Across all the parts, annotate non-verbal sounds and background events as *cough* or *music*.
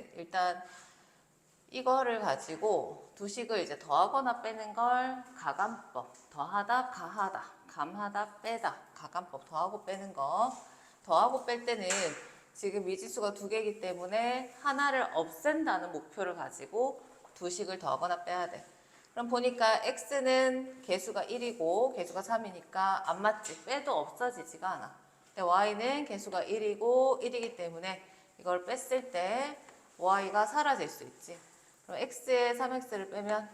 경우에는 일단 이거를 가지고 두식을 이제 더하거나 빼는 걸 가감법. 더하다, 가하다, 감하다, 빼다. 가감법. 더하고 빼는 거. 더하고 뺄 때는 지금 미지수가 두 개이기 때문에 하나를 없앤다는 목표를 가지고 두식을 더하거나 빼야 돼. 그럼 보니까 x는 개수가 1이고 개수가 3이니까 안 맞지. 빼도 없어지지가 않아. 근데 y는 개수가 1이고 1이기 때문에 이걸 뺐을 때 y가 사라질 수 있지. 그럼 x에 3x를 빼면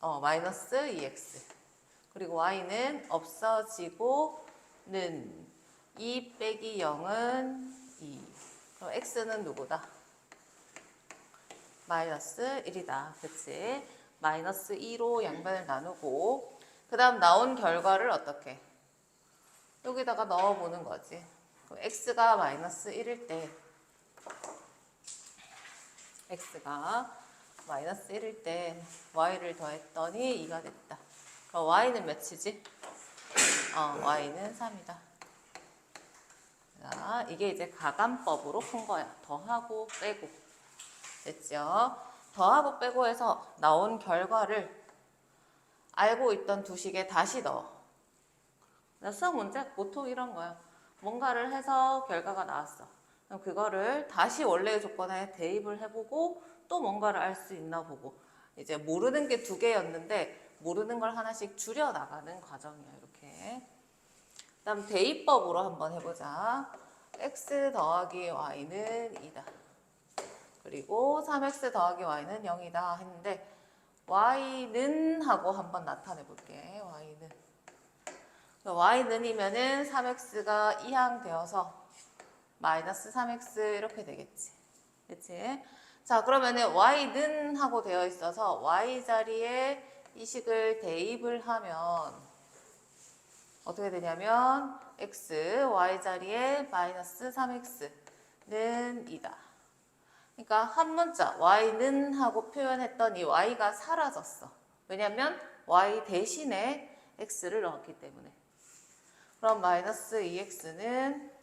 어, 마이너스 2x. 그리고 y는 없어지고는 2 빼기 0은 2. 그럼 x는 누구다? 마이너스 1이다. 그치? 마이너스 2로 양변을 나누고 그 다음 나온 결과를 어떻게? 여기다가 넣어보는 거지. 그럼 x가 마이너스 1일 때 x가 마이너스 1일 때 y를 더했더니 2가 됐다. 그럼 y는 몇이지? 어, y는 3이다. 자, 이게 이제 가감법으로 푼 거야. 더하고 빼고. 됐죠? 더하고 빼고 해서 나온 결과를 알고 있던 두 식에 다시 넣어. 나 수학 문제 보통 이런 거야. 뭔가를 해서 결과가 나왔어. 그럼 그거를 다시 원래의 조건에 대입을 해보고 또 뭔가를 알 수 있나 보고 이제 모르는 게 두 개였는데 모르는 걸 하나씩 줄여 나가는 과정이야 이렇게. 그다음 대입법으로 한번 해보자. x 더하기 y는 2다. 그리고 3x 더하기 y는 0이다 했는데 y는 하고 한번 나타내 볼게. y는 y는이면은 3x가 이항되어서 마이너스 3x 이렇게 되겠지. 그치? 자, 그러면은 y는 하고 되어 있어서 y 자리에 이 식을 대입을 하면 어떻게 되냐면 x, y 자리에 마이너스 3x는 2다. 그러니까 한 문자 y는 하고 표현했던 이 y가 사라졌어. 왜냐면 y 대신에 x를 넣었기 때문에. 그럼 마이너스 2x는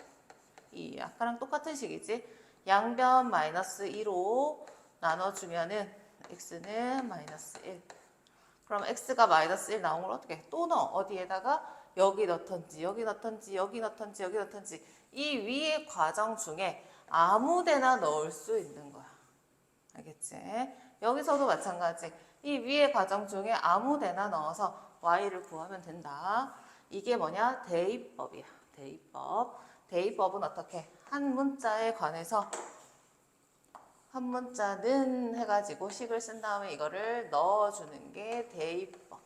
이 아까랑 똑같은 식이지. 양변 마이너스 2로 나눠주면은 x는 마이너스 1. 그럼 x가 마이너스 1 나온 걸 어떻게 해? 또 넣어. 어디에다가 여기 넣던지 여기 넣던지 여기 넣던지 여기 넣던지 이 위의 과정 중에 아무 데나 넣을 수 있는 거야. 알겠지? 여기서도 마찬가지. 이 위의 과정 중에 아무 데나 넣어서 y를 구하면 된다. 이게 뭐냐? 대입법이야. 대입법. 대입법은 어떻게? 한 문자에 관해서 한 문자는 해가지고 식을 쓴 다음에 이거를 넣어주는 게 대입법.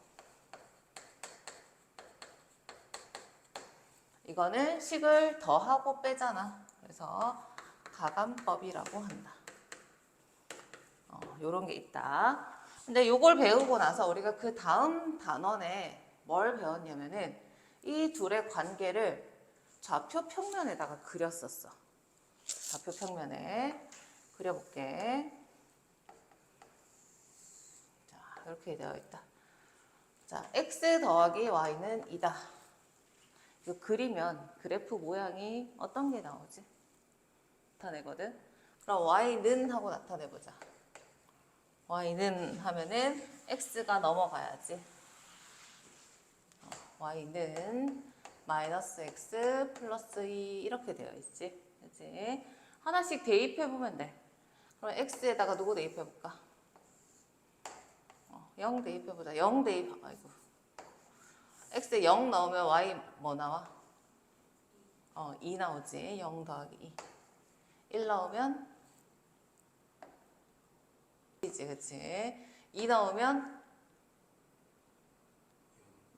이거는 식을 더하고 빼잖아. 그래서 가감법이라고 한다. 어, 요런 게 있다. 근데 요걸 배우고 나서 우리가 그 다음 단원에 뭘 배웠냐면은 이 둘의 관계를 좌표 평면에다가 그렸었어. 좌표 평면에 그려볼게. 자, 이렇게 되어 있다. 자, x 더하기 y는 2다. 이거 그리면 그래프 모양이 어떤 게 나오지? 나타내거든. 그럼 y는 하고 나타내보자. y는 하면은 x가 넘어가야지. 어, y는 마이너스 x 플러스 2 이렇게 되어 있지. 그지? 하나씩 대입해 보면 돼. 그럼 x에다가 누구 대입해 볼까? 어, 0 대입해 보자. 0 대입. 아이고. x에 0 넣으면 y 뭐 나와? 어, 2 나오지. 0 더하기 2. 1 넣으면 2지, 그치? 2 넣으면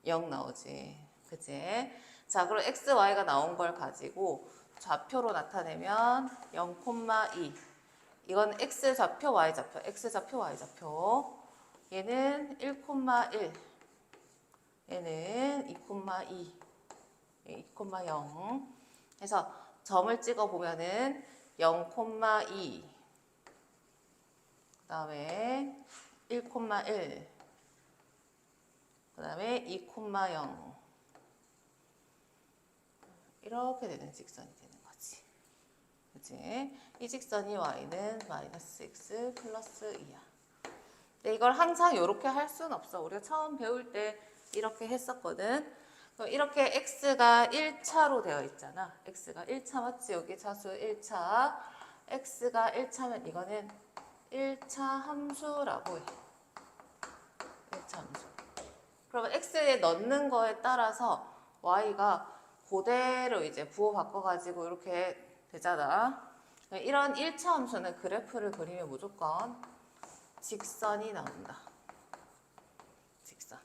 0 나오지. 그치? 자, 그럼 x, y가 나온 걸 가지고 좌표로 나타내면 0,2. 이건 x 좌표, y 좌표, x 좌표, y 좌표. 얘는 1,1. 얘는 2,2. 2,0. 해서 점을 찍어 보면은 0,2. 그 다음에 1,1. 그 다음에 2,0. 이렇게 되는 직선이 되는 거지. 그치? 이 직선이 y는 마이너스 x 플러스 2야. 근데 이걸 항상 이렇게 할 수는 없어. 우리가 처음 배울 때 이렇게 했었거든. 이렇게 x가 1차로 되어 있잖아. x가 1차 맞지? 여기 차수 1차. x가 1차면 이거는 1차 함수라고 해. 1차 함수. 그러면 x에 넣는 거에 따라서 y가 그대로 이제 부호 바꿔가지고 이렇게 되잖아. 이런 1차 함수는 그래프를 그리면 무조건 직선이 나온다. 직선.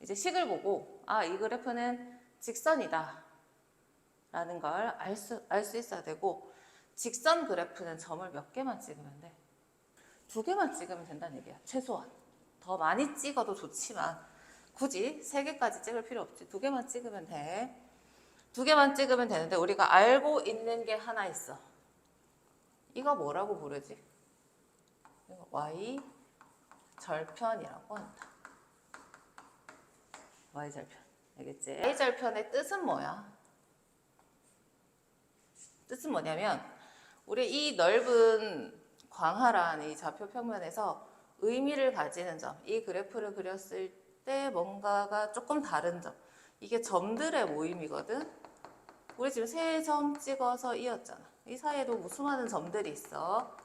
이제 식을 보고 아 이 그래프는 직선이다. 라는 걸 알 수 알 수 있어야 되고 직선 그래프는 점을 몇 개만 찍으면 돼. 두 개만 찍으면 된다는 얘기야. 최소한. 더 많이 찍어도 좋지만 굳이 세 개까지 찍을 필요 없지. 두 개만 찍으면 돼. 두 개만 찍으면 되는데 우리가 알고 있는 게 하나 있어. 이거 뭐라고 부르지? y 절편이라고 한다. y 절편. 알겠지? y 절편의 뜻은 뭐야? 뜻은 뭐냐면 우리 이 넓은 광활한 이 좌표 평면에서 의미를 가지는 점, 이 그래프를 그렸을 때 뭔가가 조금 다른 점, 이게 점들의 모임이거든. 우리 지금 세 점 찍어서 이었잖아. 이 사이에도 뭐 수많은 점들이 있어.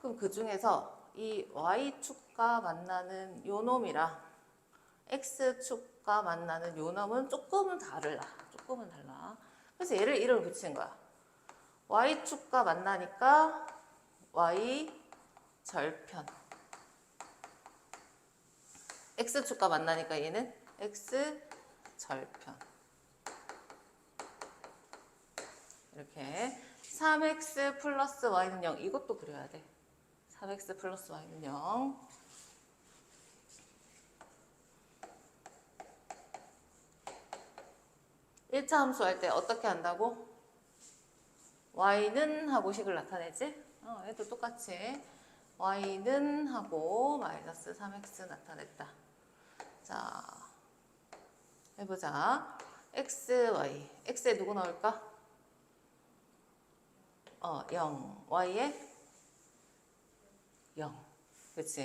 그럼 그 중에서 이 y축과 만나는 요 놈이랑 x축과 만나는 요 놈은 조금은 다르다. 조금은 달라. 그래서 얘를 이름을 붙인 거야. y축과 만나니까 y 절편. x축과 만나니까 얘는 x 절편. 이렇게 3x 플러스 y는 0 이것도 그려야 돼. 3x 플러스 y는 0. 일차 함수 할 때 어떻게 한다고? y는 하고 식을 나타내지? 어, 얘도 똑같이 y는 하고 마이너스 3x 나타냈다. 자, 해보자. x, y. x에 누구 넣을까? 어, 0. y에 0. 그치?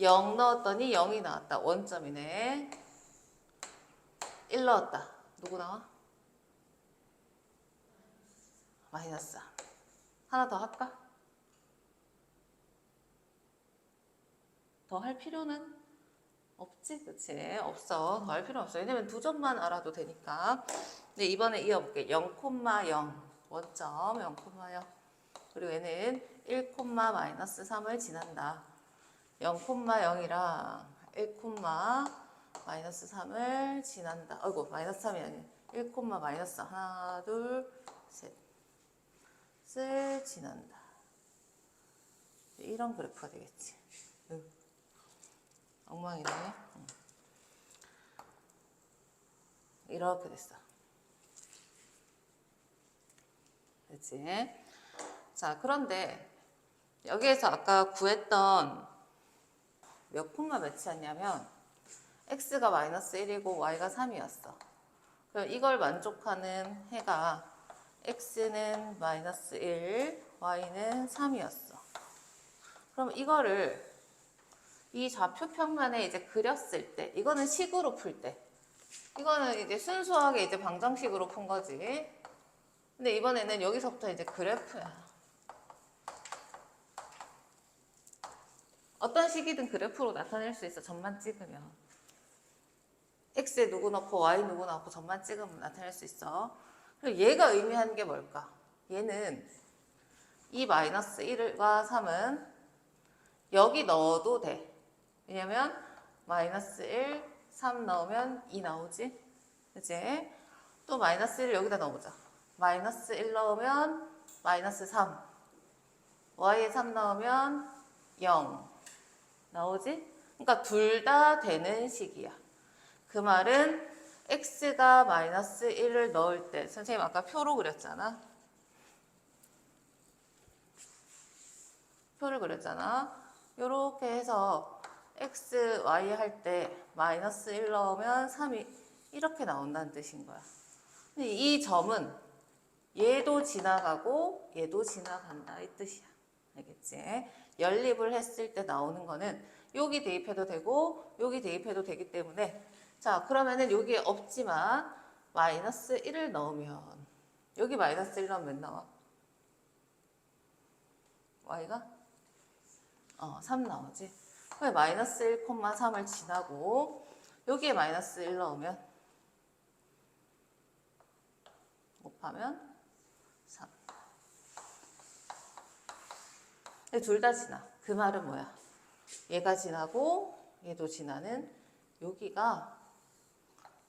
0 넣었더니 0이 나왔다. 원점이네. 1 넣었다. 누구 나와? 마이너스. 하나 더 할까? 더 할 필요는 없지, 그치? 없어. 더 할 필요 없어. 왜냐면 두 점만 알아도 되니까. 근데 이번에 이어볼게. 0,0. 원점 0,0. 그리고 얘는 1, 마이너스 3을 지난다. 0,0이랑 1, 마이너스 3을 지난다. 아이고, 마이너스 3이 아니야. 1, 마이너스 하나, 둘, 셋. 을 지난다. 이런 그래프가 되겠지. 응. 엉망이네. 응. 이렇게 됐어. 그치? 자, 그런데 여기에서 아까 구했던 몇 콤마 몇이었냐면 x가 마이너스 1이고 y가 3이었어. 그럼 이걸 만족하는 해가 x는 마이너스 1, y는 3이었어. 그럼 이거를 이 좌표 평면에 이제 그렸을 때, 이거는 식으로 풀 때, 이거는 이제 순수하게 이제 방정식으로 푼 거지. 근데 이번에는 여기서부터 이제 그래프야. 어떤 식이든 그래프로 나타낼 수 있어. 점만 찍으면. x에 누구 넣고 y 누구 넣고 점만 찍으면 나타낼 수 있어. 그리고 얘가 의미하는 게 뭘까? 얘는 이 마이너스 1과 3은 여기 넣어도 돼. 왜냐면 마이너스 1, 3 넣으면 2 나오지? 그치? 또 마이너스 1 여기다 넣어보자. 마이너스 1 넣으면 마이너스 3. y에 3 넣으면 0. 나오지? 그러니까 둘 다 되는 식이야. 그 말은 x가 마이너스 1을 넣을 때 선생님 아까 표로 그렸잖아. 표를 그렸잖아. 요렇게 해서 x, y 할 때 마이너스 1 넣으면 3이 이렇게 나온다는 뜻인 거야. 이 점은 얘도 지나가고 얘도 지나간다 이 뜻이야. 알겠지? 연립을 했을 때 나오는 거는 여기 대입해도 되고 여기 대입해도 되기 때문에 자 그러면은 여기에 없지만 마이너스 1을 넣으면 여기 마이너스 1 넣으면 몇 나와? y가 어, 3 나오지. 그래 마이너스 1,3을 지나고 여기에 마이너스 1 넣으면 곱하면 3. 둘 다 지나. 그 말은 뭐야? 얘가 지나고 얘도 지나는 여기가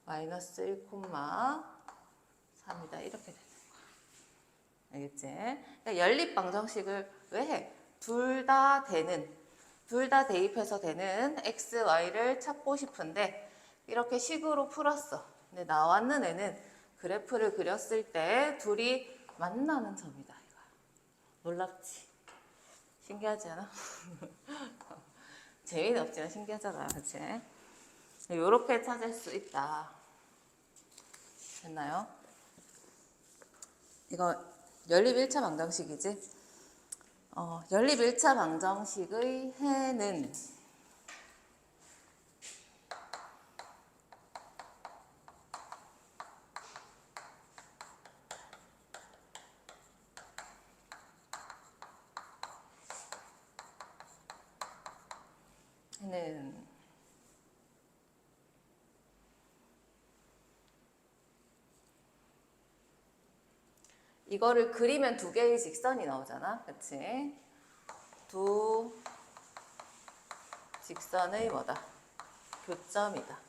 마이너스 1,3이다 이렇게 되는 거야. 알겠지? 그러니까 연립 방정식을 왜 해? 둘 다 되는 둘 다 대입해서 되는 x, y를 찾고 싶은데 이렇게 식으로 풀었어. 근데 나왔는 애는 그래프를 그렸을 때 둘이 만나는 점이다. 이거 놀랍지? 신기하지 않아? *laughs* 재미는 없지만 신기하잖아, 그치? 요렇게 찾을 수 있다. 됐나요? 이거 연립 1차 방정식이지? 어, 연립 1차 방정식의 해는 해는 이거를 그리면 두 개의 직선이 나오잖아. 그치? 두 직선의 뭐다? 교점이다.